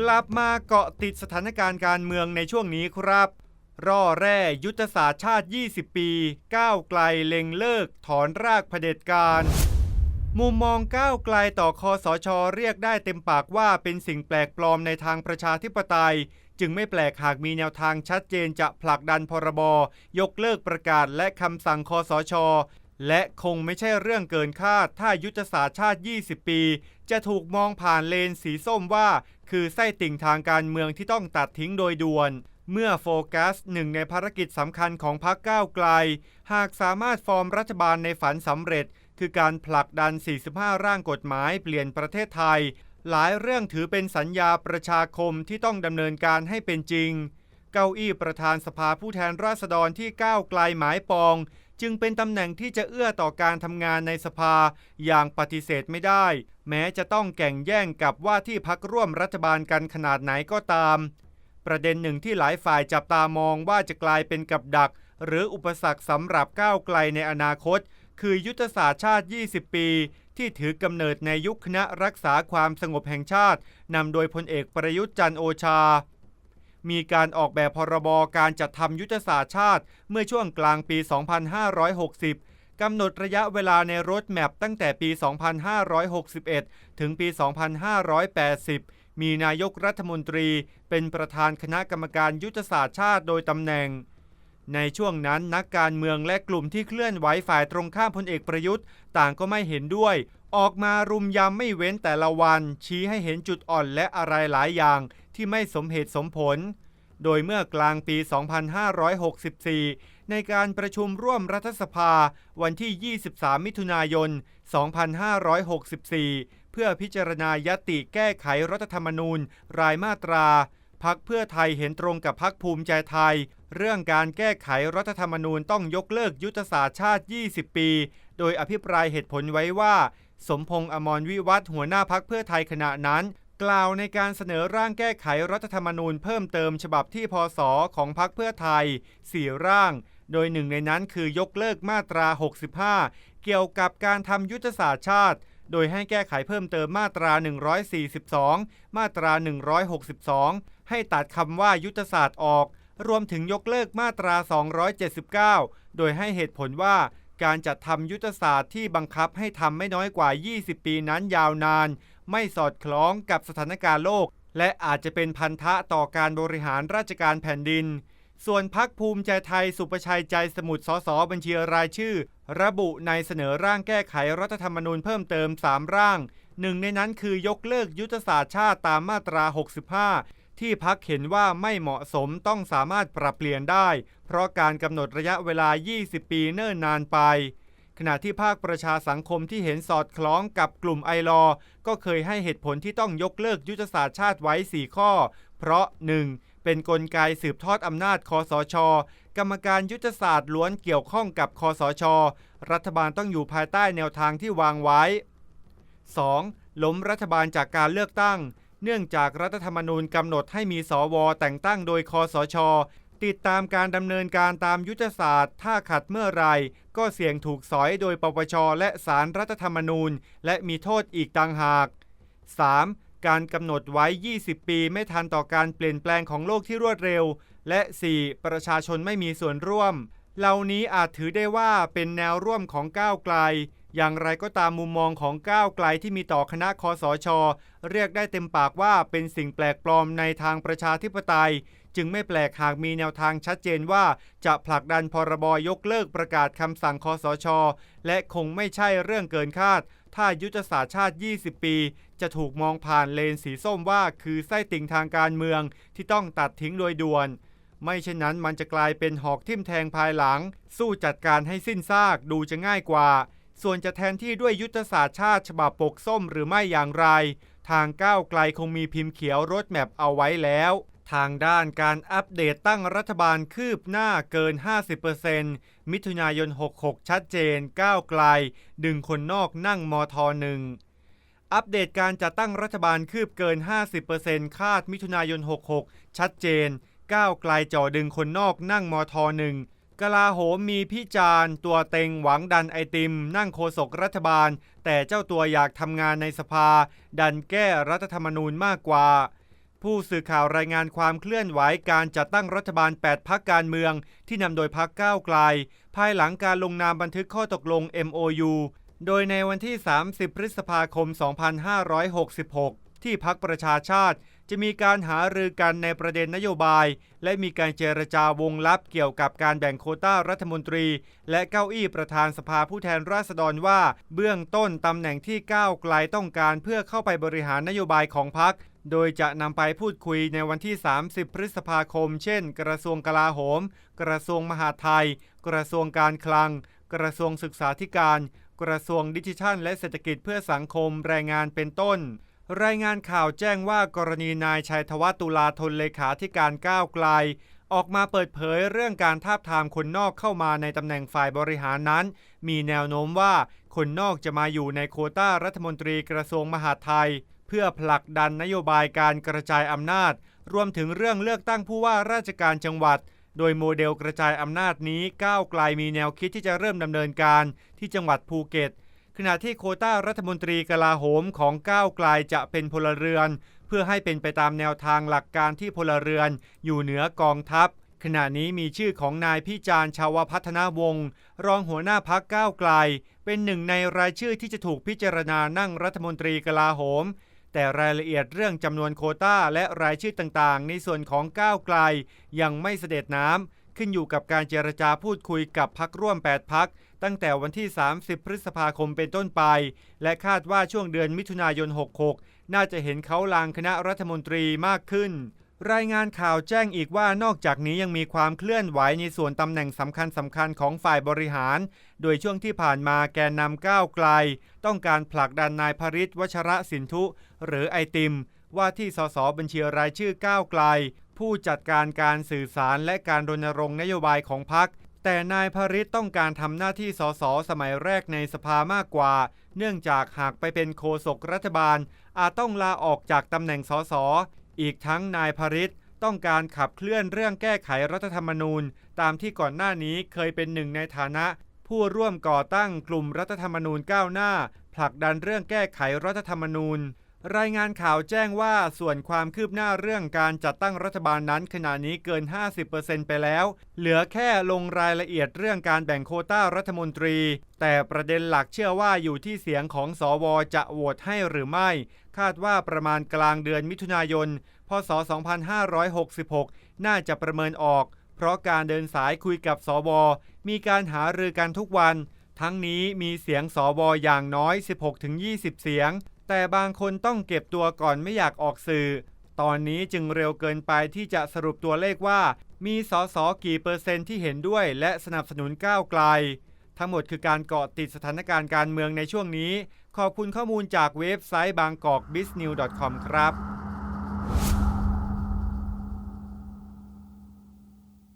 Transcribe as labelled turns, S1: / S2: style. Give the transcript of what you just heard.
S1: กลับมาเกาะติดสถานการณ์การเมืองในช่วงนี้ครับ ร่อแร่ยุทธศาสตร์ชาติ 20 ปี ก้าวไกลเล็งเลิก ถอนรากเผด็จการมุมมองก้าวไกลต่อคอสชเรียกได้เต็มปากว่าเป็นสิ่งแปลกปลอมในทางประชาธิปไตย จึงไม่แปลกหากมีแนวทางชัดเจนจะผลักดันพรบ ยกเลิกประกาศและคำสั่งคอสช และคงไม่ใช่เรื่องเกินคาด ถ้ายุทธศาสตร์ชาติ 20 ปี จะถูกมองผ่านเลนสีส้มว่า คือไส้ติ่งทางการเมืองที่ต้องตัดทิ้งโดยด่วน เมื่อโฟกัสหนึ่งในภารกิจสำคัญของพรรคก้าวไกล หากสามารถฟอร์มรัฐบาลในฝันสำเร็จ คือการผลักดัน 45 ร่างกฎหมายเปลี่ยนประเทศไทย หลายเรื่องถือเป็นสัญญาประชาคมที่ต้องดำเนินการให้เป็นจริง เก้าอี้ประธานสภาผู้แทนราษฎรที่ก้าวไกลหมายปอง จึงเป็นตำแหน่งที่จะเอื้อต่อการทำงานในสภาอย่างปฏิเสธไม่ได้ แม้จะต้องแข่งแย่งกับว่าที่พักร่วมรัฐบาลกันขนาดไหนก็ตาม ประเด็นหนึ่งที่หลายฝ่ายจับตามองว่าจะกลายเป็นกับดัก หรืออุปสรรคสำหรับก้าวไกลในอนาคต คือยุทธศาสตร์ชาติ 20 ปี ที่ถือกำเนิดในยุคคณะรักษาความสงบแห่งชาตินำโดยพลเอกประยุทธ์จันโอชา มีการออกแบบพรบการจัดทำยุทธศาสตร์ชาติ เมื่อช่วงกลางปี 2560 กำหนดระยะเวลาในรถแมพตั้งแต่ปี 2561 ถึงปี 2580 มีนายกรัฐมนตรี เป็นประธานคณะกรรมการยุทธศาสตร์ชาติโดยตำแหน่งในช่วงนั้นนักการเมืองและกลุ่มที่เคลื่อนไหวฝ่ายตรงข้ามพลเอกประยุทธ์ ต่างก็ไม่เห็นด้วย ออกมารุมยำไม่เว้นแต่ละวัน ชี้ให้เห็นจุดอ่อนและอะไรหลายอย่าง ที่ไม่สมเหตุสมผล โดยเมื่อกลางปี 2564 ในการประชุมร่วมรัฐสภาวันที่ 23 มิถุนายน 2564 เพื่อพิจารณายติแก้ไขรัฐธรรมนูญรายมาตราพักเพื่อไทยเห็นตรงกับพักภูมิใจไทย เรื่องการแก้ไขรัฐธรรมนูญต้องยกเลิกยุทธศาสตร์ชาติ 20 ปี โดยอภิปรายเหตุผลไว้ว่า สมพงษ์อมรวิวัฒหัวหน้าพักเพื่อไทยขณะนั้น กล่าวในการเสนอร่างแก้ไขรัฐธรรมนูญเพิ่มเติมฉบับที่พศของพักเพื่อไทย 4 ร่าง โดยหนึ่งในนั้นคือยกเลิกมาตรา 65 เกี่ยวกับการทำยุทธศาสตร์ชาติ โดยให้แก้ไขเพิ่มเติมมาตรา 142 มาตรา 162 ให้ตัดคำว่ายุทธศาสตร์ออก รวมถึงยกเลิกมาตรา 279 โดยให้เหตุผลว่าการจัดทำยุทธศาสตร์ที่บังคับให้ทำไม่น้อยกว่า 20 ปีนั้นยาวนาน ไม่สอดคล้องกับสถานการณ์โลก และอาจจะเป็นพันธะต่อการบริหารราชการแผ่นดิน ส่วนพักภูมิใจไทยสุประชัยใจสมุทรสสบัญชีรายชื่อ ระบุในเสนอร่างแก้ไขรัฐธรรมนูญเพิ่มเติม 3 ร่างหนึ่งในนั้นคือยกเลิกยุทธศาสตร์ชาติตามมาตรา 65ที่พักเห็นว่าไม่เหมาะสมต้องสามารถปรับเปลี่ยนได้ เพราะการกำหนดระยะเวลา 20 ปีเนิ่นนานไป ขณะที่ภาคประชาสังคมที่เห็นสอดคล้องกับกลุ่มไอรอก็เคยให้เหตุผลที่ต้องยกเลิกยุทธศาสตร์ชาติไว้ 4 ข้อ เพราะ 1. เป็นนกลไกสืบทอดอำนาจคอสช กรรมการยุทธศาสตร์ล้วนเกี่ยวข้องกับคอสช รัฐบาลต้องอยู่ภายใต้แนวทางที่วางไว้ 2. ล้มรัฐบาลจากการเลือกตั้ง เนื่องจากรัฐธรรมนูญกำหนดให้มีสวแต่งตั้งโดยคอสช ติดตามการดำเนินการตามยุทธศาสตร์ ถ้าขัดเมื่อไรก็เสี่ยงถูกสอยโดยปปช และสารรัฐธรรมนูญ และมีโทษอีกต่างหาก 3. การกำหนดไว้ 20 ปีไม่ทันต่อการเปลี่ยนแปลงของโลกที่รวดเร็ว และ 4. ประชาชนไม่มีส่วนร่วม เหล่านี้อาจถือได้ว่าเป็นแนวร่วมของก้าวไกล อย่างไรก็ตามมุมมองของก้าวไกลที่มีต่อคณะคอสช เรียกได้เต็มปากว่าเป็นสิ่งแปลกปลอมในทางประชาธิปไตย จึงไม่แปลกหากมีแนวทางชัดเจนว่าจะผลักดันพรบยกเลิกประกาศคำสั่งคอสช และคงไม่ใช่เรื่องเกินคาด ถ้ายุทธศาสตร์ชาติ 20 ปี จะถูกมองผ่านเลนสีส้มว่าคือไส้ติ่งทางการเมืองที่ต้องตัดทิ้งโดยด่วน ไม่เช่นนั้นมันจะกลายเป็นหอกทิ่มแทงภายหลัง สู้จัดการให้สิ้นซากดูจะง่ายกว่า ส่วนจะแทนที่ด้วยยุทธศาสตร์ชาติฉบับปกส้มหรือไม่อย่างไร ทางก้าวไกลคงมีพิมพ์เขียวรถแมพเอาไว้แล้ว ทางด้านการอัปเดตตั้งรัฐบาลคืบหน้าเกิน 50%มิถุนายน 66 ชัดเจนก้าวไกล ดึงคนนอกนั่งมทหนึ่งอัปเดตการจัดตั้งรัฐบาลคืบเกิน 50%คาดมิถุนายน 66 ชัดเจนก้าวไกลจ่อดึงคนนอกนั่งมทหนึ่งกลาโหมมีพิจารณ์ตัวเต็งหวังดันไอติม นั่งโฆษกรัฐบาล แต่เจ้าตัวอยากทำงานในสภา ดันแก้รัฐธรรมนูญมากกว่า ผู้สื่อข่าวรายงานความเคลื่อนไหวการจัดตั้งรัฐบาล 8 พักการเมือง ที่นำโดยพักก้าวไกล ภายหลังการลงนามบันทึกข้อตกลง MOU โดยในวันที่ 30 พฤษภาคม 2566 ที่พักประชาชาติ จะมีการหารือกันในประเด็นนโยบาย และมีการเจรจาวงลับเกี่ยวกับการแบ่งโคต้ารัฐมนตรี และเก้าอี้ประธานสภาผู้แทนราษฎรว่า เบื้องต้นตำแหน่งที่ก้าวไกลต้องการเพื่อเข้าไปบริหารนโยบายของพักโดยจะนำไปพูดคุยในวันที่ 30 พฤษภาคม เช่น กระทรวงกลาโหม กระทรวงมหาดไทย กระทรวงการคลัง กระทรวงศึกษาธิการ กระทรวงดิจิทัล และเศรษฐกิจเพื่อสังคมแรงงานเป็นต้น รายงานข่าวแจ้งว่ากรณีนายชัยธวัฒน์ตุลาธนเลขาธิการก้าวไกล ออกมาเปิดเผยเรื่องการทาบทามคนนอกเข้ามาในตำแหน่งฝ่ายบริหารนั้น มีแนวโน้มว่าคนนอกจะมาอยู่ในโคต้ารัฐมนตรีกระทรวงมหาดไทย เพื่อผลักดันนโยบายการกระจายอำนาจ รวมถึงเรื่องเลือกตั้งผู้ว่าราชการจังหวัด โดยโมเดลกระจายอำนาจนี้ก้าวไกลมีแนวคิดที่จะเริ่มดำเนินการที่จังหวัดภูเก็ต ขณะที่โคต้ารัฐมนตรีกลาโหมของก้าวไกลจะเป็นพลเรือน เพื่อให้เป็นไปตามแนวทางหลักการที่พลเรือนอยู่เหนือกองทัพ ขณะนี้มีชื่อของนายพิจารณ์ชาวพัฒนาวงศ์รองหัวหน้าพักก้าวไกล เป็นหนึ่งในรายชื่อที่จะถูกพิจารณานั่งรัฐมนตรีกลาโหม แต่รายละเอียดเรื่องจำนวนโคต้าและรายชื่อต่างๆ ในส่วนของก้าวไกลยังไม่เสด็จน้ำขึ้นอยู่กับการเจรจาพูดคุยกับพักร่วม 8 พัก ตั้งแต่วันที่ 30 พฤษภาคมเป็นต้นไป และคาดว่าช่วงเดือนมิถุนายน 66 น่าจะเห็นเขาลางคณะรัฐมนตรีมากขึ้น รายงานข่าวแจ้งอีกว่านอกจากนี้ยังมีความเคลื่อนไหวในส่วนตำแหน่งสำคัญสำคัญของฝ่ายบริหาร โดยช่วงที่ผ่านมาแกนนำก้าวไกล ต้องการผลักดันนายพริศวชระสินทุ หรือไอติม ว่าที่สสบัญชีรายชื่อก้าวไกลผู้จัดการการสื่อสารและการรณรงค์นโยบายของพรรค แต่นายพริศต้องการทำหน้าที่สสสมัยแรกในสภามากกว่า เนื่องจากหากไปเป็นโฆษกรัฐบาล อาจต้องลาออกจากตำแหน่งสสอีกทั้งนายพริศต้องการขับเคลื่อนเรื่องแก้ไขรัฐธรรมนูญ ตามที่ก่อนหน้านี้เคยเป็นหนึ่งในฐานะ ผู้ร่วมก่อตั้งกลุ่มรัฐธรรมนูญก้าวหน้า ผลักดันเรื่องแก้ไขรัฐธรรมนูญ รายงานข่าวแจ้งว่าส่วนความคืบหน้าเรื่องการจัดตั้งรัฐบาลนั้นขณะนี้เกิน 50%ไปแล้ว เหลือแค่ลงรายละเอียดเรื่องการแบ่งโคต้ารัฐมนตรี แต่ประเด็นหลักเชื่อว่าอยู่ที่เสียงของสวจะโหวตให้หรือไม่ คาดว่าประมาณกลางเดือนมิถุนายน พศ 2566 น่าจะประเมินออก เพราะการเดินสายคุยกับสวมีการหารือกันทุกวัน ทั้งนี้มีเสียงสวอย่างน้อย 16-20 เสียง แต่บางคนต้องเก็บตัวก่อนไม่อยากออกสื่อ ตอนนี้จึงเร็วเกินไปที่จะสรุปตัวเลขว่า มีสสกี่เปอร์เซ็นต์ที่เห็นด้วย และสนับสนุนก้าวไกล ทั้งหมดคือการเกาะติดสถานการณ์การเมืองในช่วงนี้ ขอบคุณข้อมูลจากเว็บไซต์บางกอก b i z n e w s c o m ครับ